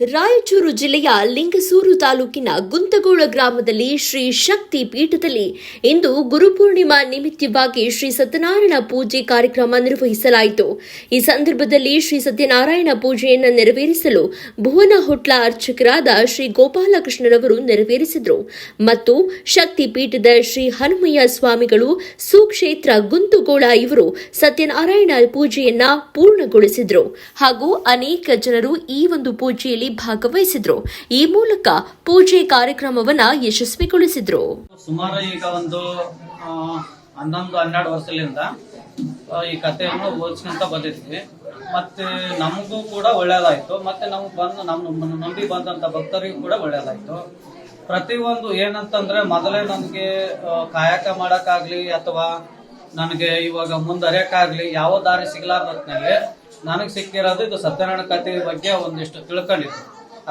ರಾಯಚೂರು ಜಿಲ್ಲೆಯ ಲಿಂಗಸೂರು ತಾಲೂಕಿನ ಗುಂತಗೋಳ ಗ್ರಾಮದಲ್ಲಿ ಶ್ರೀ ಶಕ್ತಿ ಪೀಠದಲ್ಲಿ ಇಂದು ಗುರುಪೂರ್ಣಿಮಾ ನಿಮಿತ್ತವಾಗಿ ಶ್ರೀ ಸತ್ಯನಾರಾಯಣ ಪೂಜೆ ಕಾರ್ಯಕ್ರಮ ನಿರ್ವಹಿಸಲಾಯಿತು. ಈ ಸಂದರ್ಭದಲ್ಲಿ ಶ್ರೀ ಸತ್ಯನಾರಾಯಣ ಪೂಜೆಯನ್ನು ನೆರವೇರಿಸಲು ಭುವನ ಹೊಟ್ಲ ಅರ್ಚಕರಾದ ಶ್ರೀ ಗೋಪಾಲಕೃಷ್ಣರವರು ನೆರವೇರಿಸಿದರು. ಮತ್ತು ಶಕ್ತಿ ಪೀಠದ ಶ್ರೀ ಹನುಮಯ್ಯ ಸ್ವಾಮಿಗಳು, ಸುಕ್ಷೇತ್ರ ಗುಂತಗೋಳ ಇವರು ಸತ್ಯನಾರಾಯಣ ಪೂಜೆಯನ್ನ ಪೂರ್ಣಗೊಳಿಸಿದರು. ಹಾಗೂ ಅನೇಕ ಜನರು ಈ ಒಂದು ಪೂಜೆಯಲ್ಲಿ ಭಾಗವಹಿಸಿದ್ರು. ಈ ಮೂಲಕ ಪೂಜೆ ಕಾರ್ಯಕ್ರಮವನ್ನ ಯಶಸ್ವಿಗೊಳಿಸಿದ್ರು. ಸುಮಾರು ಈಗ ಒಂದು ಹನ್ನೊಂದು, ಹನ್ನೆರಡು ವರ್ಷದಿಂದ ಈ ಕಥೆಯನ್ನು ಓದಿಸ್ಕೊಂತ ಬಂದಿದ್ವಿ. ಮತ್ತೆ ನಮಗೂ ಕೂಡ ಒಳ್ಳೇದಾಯ್ತು. ಮತ್ತೆ ನಮ್ಗೆ ಬಂದು ನಮ್ಮ ನಂಬಿ ಬಂದಂತ ಭಕ್ತರಿಗೂ ಕೂಡ ಒಳ್ಳೇದಾಯ್ತು. ಪ್ರತಿಯೊಂದು ಏನಂತಂದ್ರೆ, ಮೊದಲೇ ನನಗೆ ಕಾಯಕ ಮಾಡಕ್ಕಾಗ್ಲಿ ಅಥವಾ ನನಗೆ ಇವಾಗ ಮುಂದರಿಯಕ್ಕಾಗ್ಲಿ ಯಾವ ದಾರಿ ಸಿಗ್ಲಾರ್ದಲ್ಲಿ ನನಗೆ ಸಿಕ್ಕಿರೋದು ಇದು ಸತ್ಯನಾರಾಯಣ ಕಥೆ ಬಗ್ಗೆ ಒಂದಿಷ್ಟು ತಿಳ್ಕೊಂಡಿದ್ದು.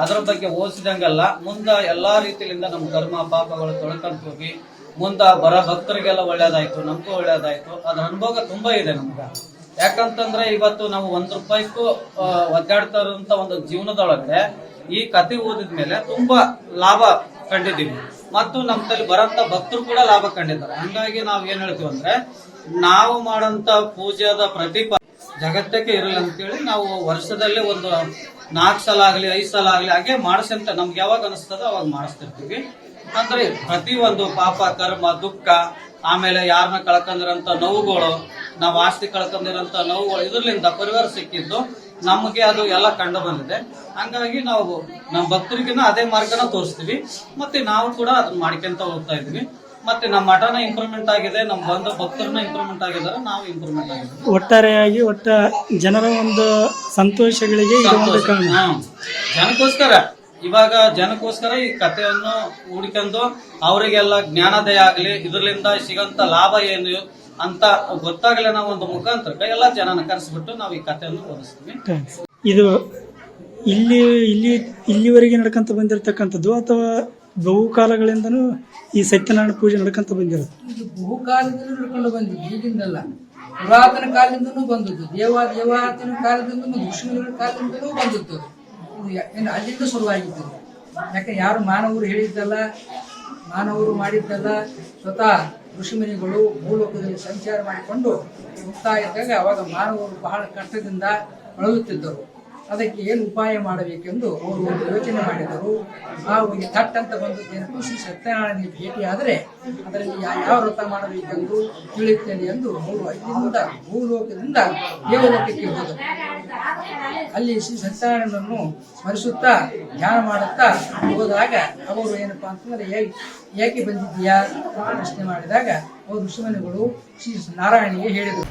ಅದರ ಬಗ್ಗೆ ಓದಿಸಿದಂಗೆಲ್ಲ ಮುಂದ ಎಲ್ಲಾ ರೀತಿಯಿಂದ ನಮ್ಮ ಕರ್ಮ, ಪಾಪಗಳು ತೊಳ್ಕೊಂತೀವಿ ಹೋಗಿ ಮುಂದ ಬರ ಭಕ್ತರಿಗೆಲ್ಲ ಒಳ್ಳೇದಾಯ್ತು, ನಮಗೂ ಒಳ್ಳೇದಾಯ್ತು. ಅದ್ರ ಅನುಭವ ತುಂಬಾ ಇದೆ ನಮ್ಗ. ಯಾಕಂತಂದ್ರೆ ಇವತ್ತು ನಾವು ಒಂದ್ ರೂಪಾಯಿಗೂ ಒದ್ದಾಡ್ತಾ ಇರುವಂತ ಒಂದು ಜೀವನದೊಳಗಡೆ ಈ ಕತೆ ಓದಿದ್ಮೇಲೆ ತುಂಬಾ ಲಾಭ ಕಂಡಿದ್ದೀವಿ. ಮತ್ತು ನಮ್ಮಲ್ಲಿ ಬರಂತ ಭಕ್ತರು ಕೂಡ ಲಾಭ ಕಂಡಿದ್ದಾರೆ. ಹಂಗಾಗಿ ನಾವ್ ಏನ್ ಹೇಳ್ತೀವಿ ಅಂದ್ರೆ ನಾವು ಮಾಡಂತ ಪೂಜೆದ ಪ್ರತಿಫಲ ಜಗತ್ತಕ್ಕೆ ಇರಲ್ಲ ಅಂತೇಳಿ ನಾವು ವರ್ಷದಲ್ಲಿ ಒಂದು ನಾಲ್ಕು ಸಲ ಆಗಲಿ, ಐದು ಸಲ ಆಗಲಿ ಹಾಗೆ ಮಾಡಿಸಂತ ನಮ್ಗೆ ಯಾವಾಗ ಅನಿಸ್ತದೋ ಅವಾಗ ಮಾಡಿಸ್ತಿರ್ತೀವಿ. ಅಂದ್ರೆ ಪ್ರತಿ ಒಂದು ಪಾಪ, ಕರ್ಮ, ದುಃಖ, ಆಮೇಲೆ ಯಾರನ್ನ ಕಳ್ಕೊಂಡಿರಂತ ನೋವುಗಳು, ನಾವು ಆಸ್ತಿ ಕಳ್ಕೊಂಡಿರಂತ ನೋವುಗಳು ಇದರಿಂದ ಪರಿವಾರ ಸಿಕ್ಕಿದ್ದು ನಮಗೆ ಅದು ಎಲ್ಲ ಕಂಡು ಬಂದಿದೆ. ಹಂಗಾಗಿ ನಾವು ನಮ್ಮ ಭಕ್ತರಿಗಿನ ಅದೇ ಮಾರ್ಗನ ತೋರಿಸ್ತೀವಿ. ಮತ್ತೆ ನಾವು ಕೂಡ ಅದನ್ನ ಮಾಡ್ಕೊಂತ ಹೋಗ್ತಾ ಇದ್ವಿ ಮತ್ತೆ ನಮ್ಮ ಮಠನ ಇಂಪ್ರೂವ್ಮೆಂಟ್ ಆಗಿದೆ ನಮ್ಮ ಬಂದ ಭಕ್ತರನ್ನ ಇಂಪ್ರೂವ್ಮೆಂಟ್ ಆಗಿದ್ದಾರೆ ನಾವು ಇಂಪ್ರೂವ್ಮೆಂಟ್ ಆಗಿದ್ದೀವಿ. ಒಟ್ಟಾರೆಯಾಗಿ ಒಟ್ಟ ಜನರ ಒಂದು ಸಂತೋಷಗಳಿಗೆ ಇದು ಒಂದು ಕಾರಣ. ಹ್ಮ್. ಜನಕ್ಕೋಸ್ಕರ. ಇವಾಗ ಜನಕ್ಕೋಸ್ಕರ ಈ ಕಥೆಯನ್ನು ಹುಡ್ಕೊಂಡು ಅವರಿಗೆಲ್ಲ ಜ್ಞಾನೋದಯ ಆಗಲಿ ಇದರಿಂದ ಸಿಗಂತ ಲಾಭ ಏನು ಅಂತ ಗೊತ್ತಾಗಲಿ ನಾವು ಒಂದು ಮುಖಾಂತರ ಎಲ್ಲ ಜನನ ಕರೆಸ್ಬಿಟ್ಟು ನಾವು ಈ ಕಥೆಯನ್ನು ಓದಿಸ್ತೀವಿ. ಇದು ಇಲ್ಲಿ ಇಲ್ಲಿ ಇಲ್ಲಿವರೆಗೆ ನಡ್ಕೊಂತ ಬಂದಿರತಕ್ಕಂಥದ್ದು ಅಥವಾ ಬಹುಕಾಲಗಳಿಂದನೂ ಈ ಸತ್ಯನಾರಾಯಣ ಪೂಜೆ ನಡ್ಕೊಂತ ಬಂದಿರೋದು ಇದು ಬಹುಕಾಲದಿಂದ ನಡ್ಕೊಂಡು ಬಂದಿದ್ದು, ಈಗಿಂದಲ್ಲ ಪುರಾತನ ಕಾಲದಿಂದನೂ ಬಂದದ್ದು, ದೇವ ದೇವಾತನ ಕಾಲದಿಂದ ಋಷಿಗಳ ಕಾಲದಿಂದಲೂ ಬಂದದ್ದು ಅದು. ಏನು ಅಲ್ಲಿಂದ ಶುರುವಾಗಿದ್ದು ಇದು. ಯಾಕೆ ಯಾರು ಮಾನವರು ಹೇಳಿದ್ದಲ್ಲ, ಮಾನವರು ಮಾಡಿದ್ದಲ್ಲ, ಸ್ವತಃ ಋಷಿಮುನಿಗಳು ಭೂಲೋಕದಲ್ಲಿ ಸಂಚಾರ ಮಾಡಿಕೊಂಡು ಹೋಗ್ತಾ ಇದ್ದಾಗ ಅವಾಗ ಮಾನವರು ಬಹಳ ಕಷ್ಟದಿಂದ ಬಳಲುತ್ತಿದ್ದರು ಅದಕ್ಕೆ ಏನು ಉಪಾಯ ಮಾಡಬೇಕೆಂದು ಅವರು ಒಂದು ಯೋಚನೆ ಮಾಡಿದರು. ಆ ಈ ಥಟ್ ಅಂತ ಬಂದದ್ದೇನು ಶ್ರೀ ಸತ್ಯನಾರಾಯಣ ಭೇಟಿಯಾದರೆ ಅದರಲ್ಲಿ ಯಾವ ವ್ರತ ಮಾಡಬೇಕೆಂದು ತಿಳಿಯುತ್ತೇನೆ ಎಂದು ಅವರು ಅಲ್ಲಿಂದ, ಭೂಲೋಕದಿಂದ ದೇವಲೋಕಕ್ಕೆ ಹೋದರು. ಅಲ್ಲಿ ಶ್ರೀ ಸತ್ಯನಾರಾಯಣನನ್ನು ಸ್ಮರಿಸುತ್ತಾ, ಧ್ಯಾನ ಮಾಡುತ್ತಾ ಹೋದಾಗ ಅವರು ಏನಪ್ಪ ಅಂತಂದ್ರೆ ಏಕೆ ಬಂದಿದ್ದೀಯಾ? ಪ್ರಶ್ನೆ ಮಾಡಿದಾಗ ಅವರು ಋಷಿಮನಿಗಳು ಶ್ರೀ ನಾರಾಯಣಿಗೆ ಹೇಳಿದರು.